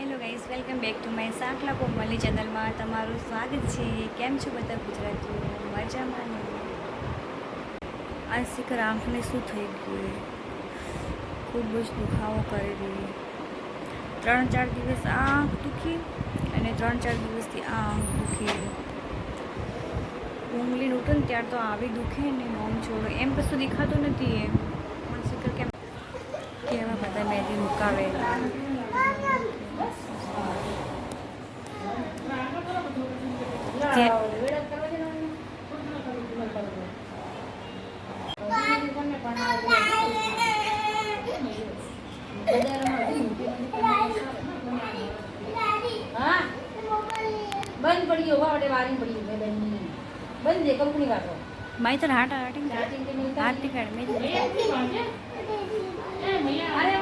Hello guys, welcome back to my Sankla Komli ચેનલમાં તમારું સ્વાગત છે. કેમ છો બધા ગુજરાતીઓ? મજામાં આ શિખર આંખને શું થઈ ગયું ખૂબ જ દુખાવો કરી રહી ત્રણ ચાર દિવસ આંખ દુખી અને ત્રણ ચાર દિવસથી આ આંખ દુખી ઉંગલી ઉઠો ને ત્યાર તો આવી દુખે ને નોમ છોડો. એમ કશું દેખાતું નથી એમ પણ શિખર કેમ? કેવા બધા મેદી મુકાવે. બંધ પડી ગયો વાવડે વારી પડી ગયું મેં બેનની બંધ છે કંપની વાળો મારી તો હાટ હાટી ચાર્જિંગ કે નહીં હાથ નીકાળ મેં અરે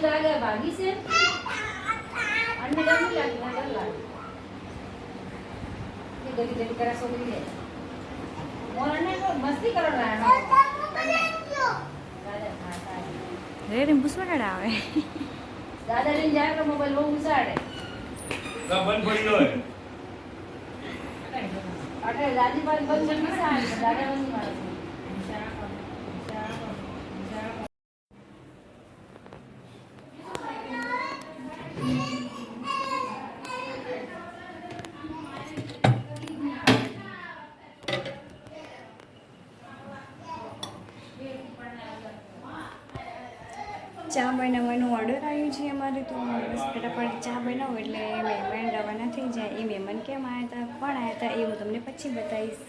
આ જીત ભાગી છે. અન્ય ડર લાગે ના ડર લાગે. એ ગલી ગલી કરે છોકરી લે મોરને મસ્તી કરો રાણો રે રે ભૂસવાડા આવે દાદા લઈને જાય તો મોબાઈલ બહુ ઉસાડે બંધ પડી ગયો હે. દાદી બંધ સાડે દાદા બંધ મારે ચા બનાવવાનું ઓર્ડર આવ્યું છે અમારે તો બસ ફટાફટ ચા બનાવું એટલે મહેમાન રવાના થઈ જાય. એ મહેમાન કેમ આવ્યા હતા કોણ આવ્યા હતા એ હું તમને પછી બતાવીશ.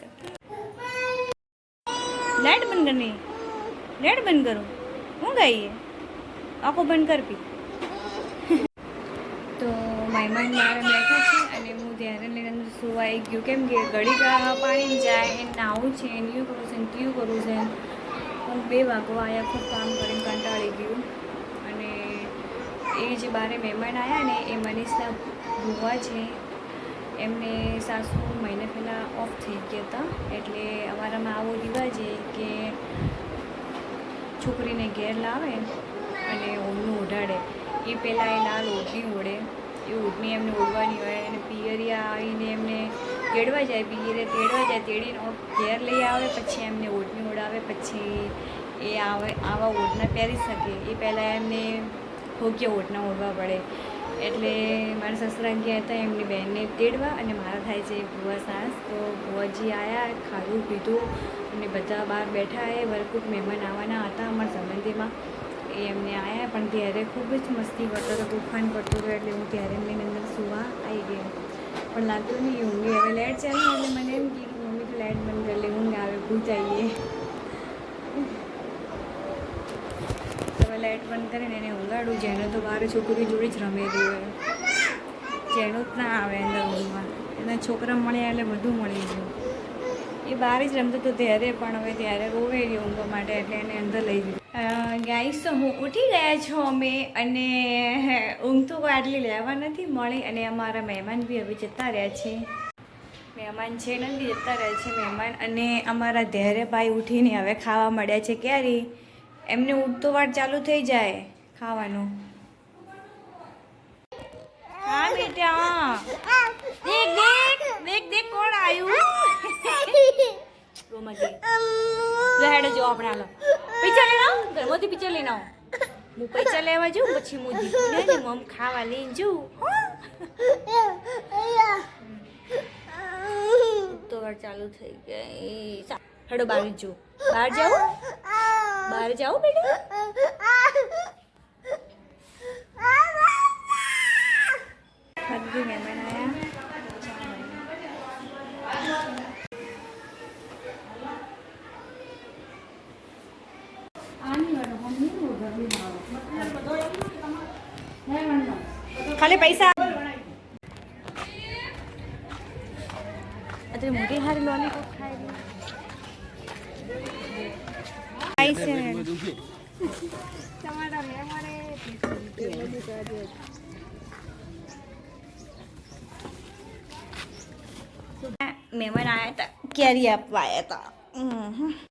લાઈટ બંધ કરની લાઈટ બંધ કરું. હું ગાઈએ? આખો બંધ કર પી. તો મહેમાન મારા બેઠા છે અને હું ધ્યાને લઈને સુવાઈ ગયું. કેમ કે ઘડી પાણી જાય નાવું છે એ યુ કરવું છે ને ત્યું કરવું છે. હું બે વાગવા આવ્યા ખૂબ કામ કરીને કંટાળી ગયું. અને એ જે બારે મહેમાન આવ્યા ને એ મનીષના ભૂવા છે. એમને સાસુ મહિને પહેલાં ઓફ થઈ ગયા હતા. એટલે અમારામાં આવો રિવાજ છે કે છોકરીને ઘેર લાવે અને ઓઢનું ઓઢાડે એ પહેલાં એ લાલ ઓઢણી ઓઢે એ ઓઢણી એમને ઓઢવાની હોય અને પિયરિયા આવીને એમને તેડવા જાય. પિયરે તેડવા જાય, તેડીને ઘેર લઈ આવે, પછી એમને ઓઢણી ઓઢાવે પછી એ આવે આવા ઓઢણા પહેરી શકે. એ પહેલાં એમને ભોગ્ય ઓઢણા ઓઢવા પડે. એટલે મારા સસરા ગયા હતા, એમની બહેનને તેડવા અને મારા થાય છે ભુવા સાસ. તો ભુવાજી આવ્યા ખાધું, પીધું અને બધા બહાર બેઠા એ વરકૂટ મહેમાન આવવાના હતા અમારા સંબંધીમાં. એ એમને આવ્યા પણ ત્યારે ખૂબ જ મસ્તી કરતો હતો તોફાન કરતો હતો, એટલે હું ત્યારે એમની અંદર સુવા આવી ગઈ. પણ લાગતું નહીં ઊંઘી હવે લાઇટ ચાલી એટલે મને એમ કીધું, મમ્મી, તો લાઇટ બંધ કરી લે, ઊંઘ આવે, ભૂત લાઇટ બંધ કરીને એને ઉગાડું જેને તો બાર છોકરી જોડે જ રમેલી હોય. જેનું જ ના આવે અંદર રૂમમાં એના છોકરા મળ્યા એટલે બધું મળી ગયું. એ બહાર જ રમતો હતો ત્યારે પણ હવે ત્યારે રોવે ઊંઘવા માટે એટલે એને અંદર લઈ દીધું ગાઈસ તો હું ઉઠી ગયા છો અમે અને ઊંઘ તો આટલી લેવા નથી મળી અને અમારા મહેમાન બી હવે જતા રહ્યા છે. મહેમાન છે નથી જતા રહ્યા છે મહેમાન અને અમારા ધૈર્ય ભાઈ ઉઠીને હવે ખાવા મળ્યા છે. ક્યારે? એમને ઉઠતો વાર ચાલુ થઈ જાય ખાવાનું. હા, બેટા દેખ દેખ દેખ દેખ કોણ આવ્યું રોમાજી લે જો આપણે હાલો. પૈસા લઈને આવો ઘરમાંથી પૈસા લઈને હું પૈસા લેવા જાઉં, પછી હું દીકરી ને મમ ખાવા લઈને જઉં. તો ચાલુ થઈ ગઈ. હેડો બહાર જો બહાર જાઓ બહાર જાઓ બેટા. ખાલી પૈસા. અત્યારે મોટી હારી લોની ખાઈ ખાઈ છે મહેમાન આવ્યા હતા કેરી આપવા આવ્યા હતા